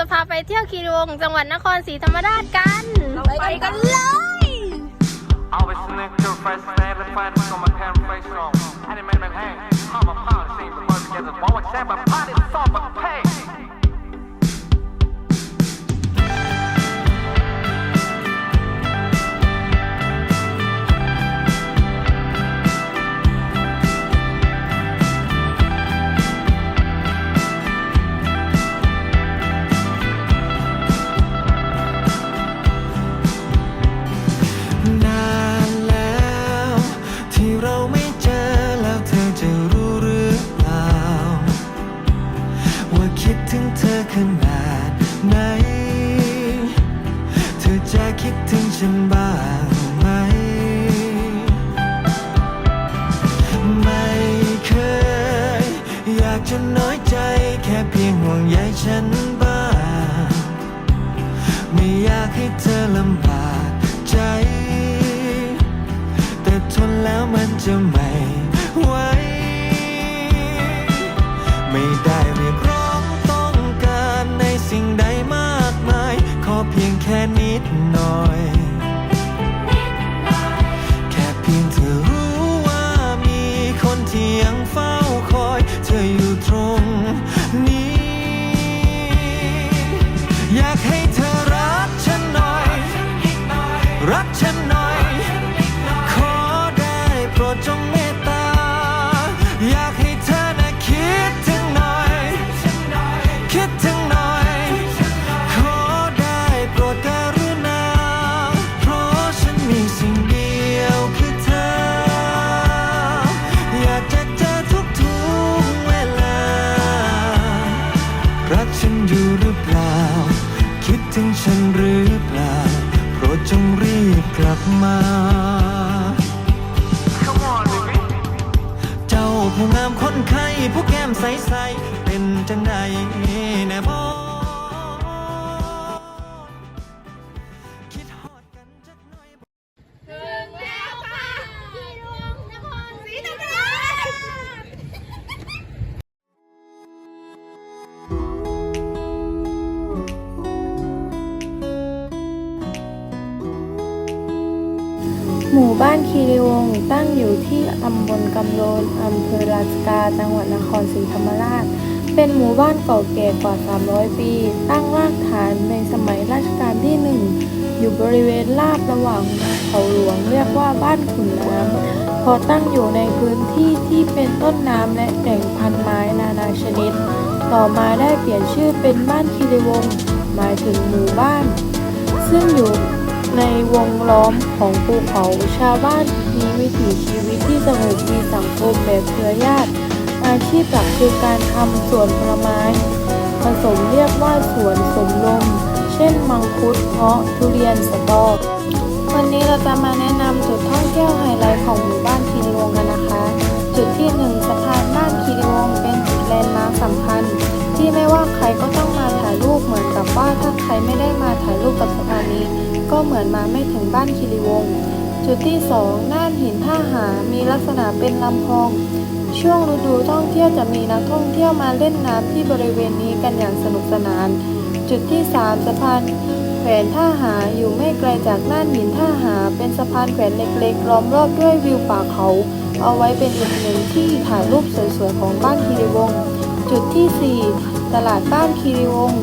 จะพาไปเที่ยวคีรีวงศ์จังหวัดนครศรีธรรมราชกัน ไปกันเลย Always connect to a fresh snap and find us on my parent face song. I didn't make that hang. I'm a policy, but work together. One more step, but body, song, but pay. ง เพียงแค่นิดหน่อย ใสๆเป็นจังได หมู่บ้านคีรีวงศ์ตั้งอยู่ที่ตำบลกำโลนอำเภอราชกาจังหวัดนครศรีธรรมราช เป็นหมู่บ้านเก่าแก่กว่า 300 ปี ตั้งรากฐานในสมัยรัชกาลที่หนึ่งอยู่บริเวณลาดระหว่างเขาหลวงเรียกว่าบ้านขุนน้ำพอตั้งอยู่ในพื้นที่ที่เป็นต้นน้ำและแหล่งพันไม้นานาชนิด ต่อมาได้เปลี่ยนชื่อเป็นบ้านคีรีวงศ์หมายถึงหมู่บ้าน ซึ่งอยู่ ในวงล้อมของภูเขาชาวบ้านมีวิถีชีวิตที่สงบมีสังคมแบบเครือญาติ อาชีพหลักคือการทำสวนผลไม้ ผสมเรียกว่าสวนสมลม เช่นมังคุดเงาะทุเรียนสตอวันนี้เราจะมาแนะนำจุดท่องเที่ยวไฮไลท์ของหมู่บ้านคีรีวงกันนะคะ จุดที่หนึ่งสะพานบ้านคีรีวงเป็นจุดแลนด์มาร์คสำคัญ ที่ไม่ว่าใครก็ต้องมาถ่ายรูปเหมือนกับว่าถ้าใครไม่ได้มาถ่าย เหมือนมาไม่ถึงบ้านคีรีวงศ์จุดที่สองน่านหินท่าหา มีลักษณะเป็นลำคลอง ช่วงฤดูท่องเที่ยวจะมีนักท่องเที่ยวมาเล่นน้ำที่บริเวณนี้กันอย่างสนุกสนาน จุดที่สามสะพานแขวนท่าหาอยู่ไม่ไกลจากน่านหินท่าหา เป็นสะพานแขวนเล็กๆล้อมรอบด้วยวิวป่าเขา เอาไว้เป็นอีกหนึ่งที่ถ่ายรูปสวยๆของบ้านคีรีวงศ์จุดที่สี่ตลาดบ้านคีรีวงศ์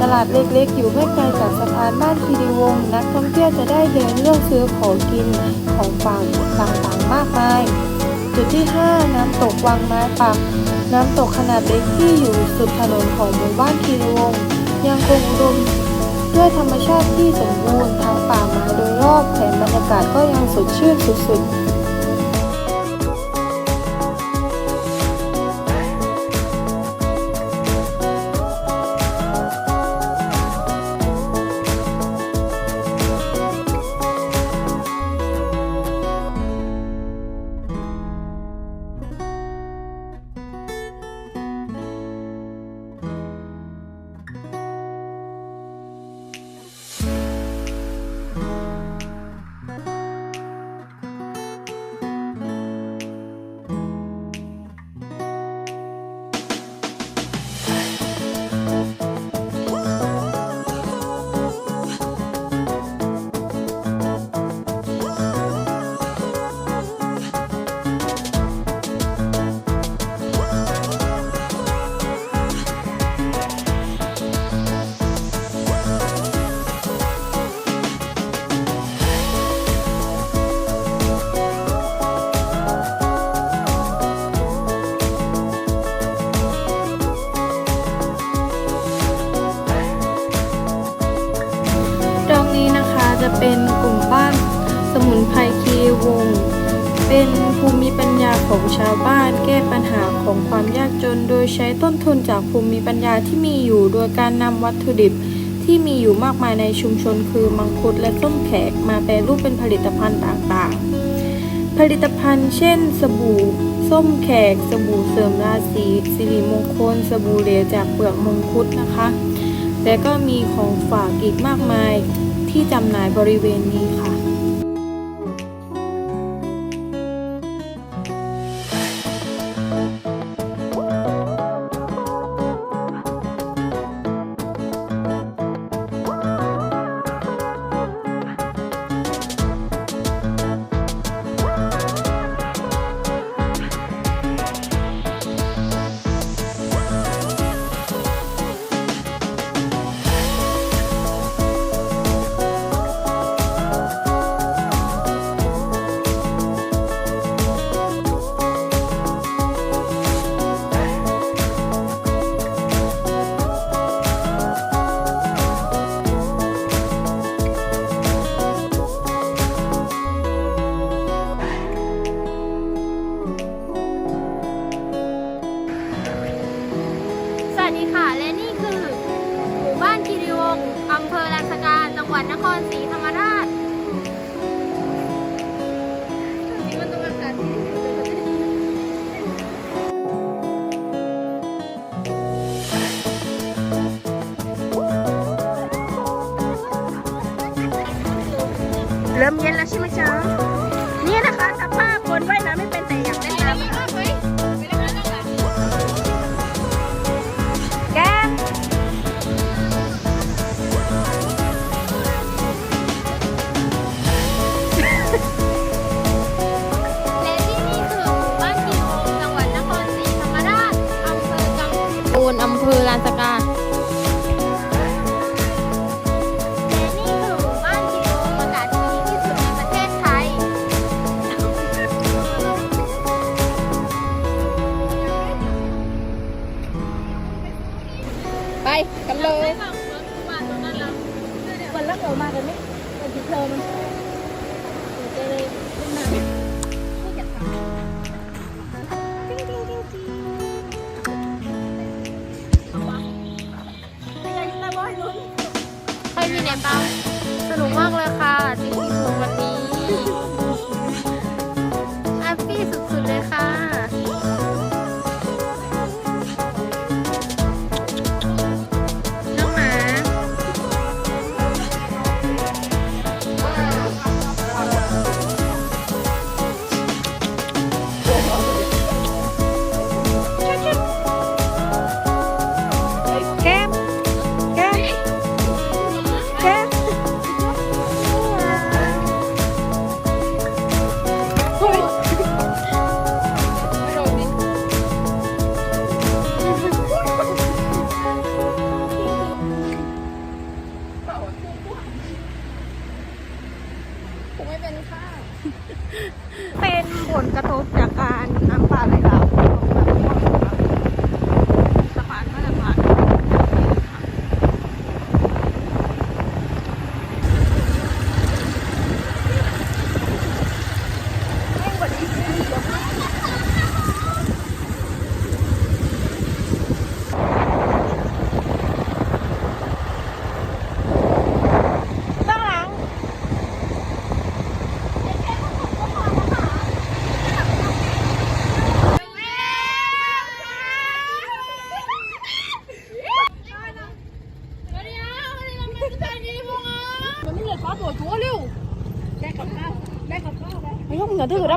ตลาดเล็กๆ อยู่ไม่ไกลจากสะพานบ้านคีรีวงศ์นักท่องเที่ยวจะได้เดินเลือกซื้อของกินของฝากต่างๆมากมาย จุดที่ 5 น้ำตกวังไม้ปัก น้ำตกขนาดเล็กที่อยู่สุดถนนของหมู่บ้านคีรีวงศ์ยังคงอุดมด้วยธรรมชาติที่สมบูรณ์ทั้งป่าไม้โดยรอบแถมบรรยากาศก็ยังสดชื่นสุดๆ เป็นกลุ่มบ้านสมุนไพรคีวง เป็นภูมิปัญญาของชาวบ้านแก้ปัญหาของความยากจน โดยใช้ต้นทุนจากภูมิปัญญาที่มีอยู่ โดยการนำวัตถุดิบที่มีอยู่มากมายในชุมชนคือมังคุดและส้มแขกมาแปรรูปเป็นผลิตภัณฑ์ต่างๆ ผลิตภัณฑ์เช่น สบู่ ส้มแขก สบู่เสริมราศีสิริมงคล สบู่เหลวจากเปลือกมังคุดนะคะ และก็มีของฝากอีกมากมาย ที่จำหน่ายบริเวณนี้ค่ะำปูนอำเภอลานสกาและนี่คือหมู่บ้านคีรีวงศ์อากาศดีที่สุดในประเทศไทยไปกันเลยวันละเกิดมากันไหมวันที่เธอมันเจเลยขึ้นมา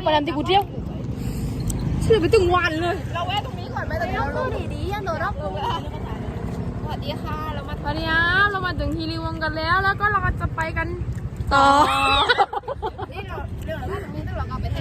รับประกันที่กูเที่ยวชื่อไปถึงวันเลย เราแวะตรงนี้ก่อนไหมตอนนี้เราลงดีดียังโดนรอบสวัสดีค่ะ เรามาสวัสดีครับเรามาถึงคีรีวงศ์กันแล้ว แล้วก็เราจะไปกันต่อ นี่เราเรื่องอะไรตรงนี้ต้องเราเอาไปเท